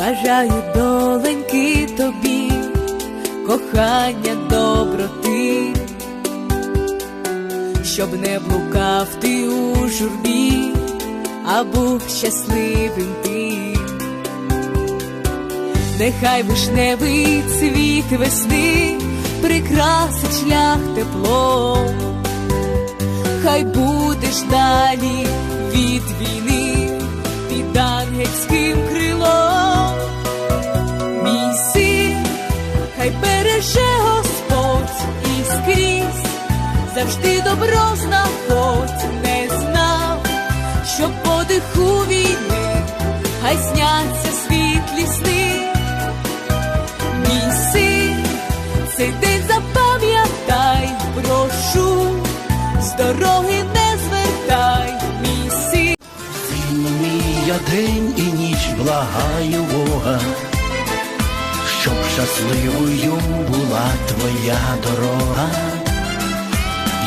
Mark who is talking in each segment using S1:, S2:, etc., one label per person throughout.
S1: Бажаю доленьки тобі, кохання доброти, щоб не блукав ти у журбі, а був щасливим ти. Нехай вишневий цвіт весни прикрасить шлях теплом, хай будеш далі від війни під ангельським крилом. Завжди добро знаходь, не знав, що подиху війни, хай сняться світлі сни. Мій син, цей день запам'ятай, прошу, з дороги не звертай, мій син.
S2: Мій, я день і ніч благаю Бога, щоб щасливою була твоя дорога.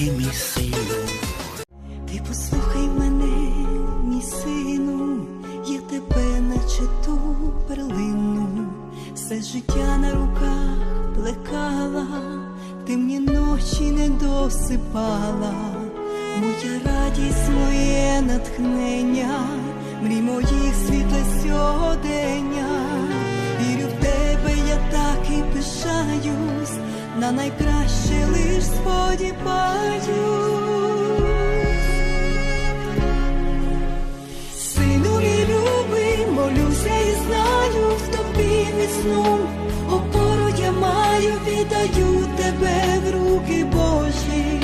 S2: і мій сину.
S3: Ти послухай мене, мій сину, я тебе наче ту перлину, все життя на руках плекала, ти мені ночі не досипала, моя радість, моє натхнення, мрій моїх світле сьогодення, вірю в тебе, я так і пишаюсь, на найкраще лиш сподіваюсь. Сину мій любий, молюся і знаю, в тобі міцну опору я маю, віддаю тебе в руки Божі,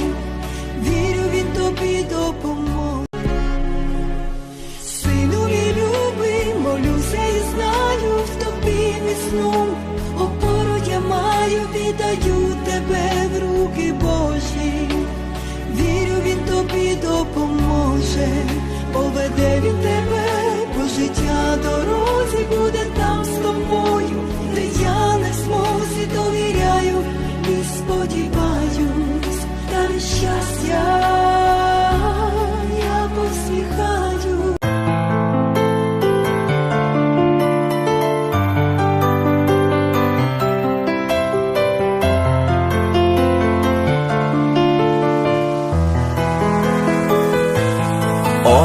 S3: вірю, він тобі допоможе. Сину мій любий, молюся і знаю, в тобі міцну опору я маю, віддаю руки Божі, вірю, він тобі допоможе,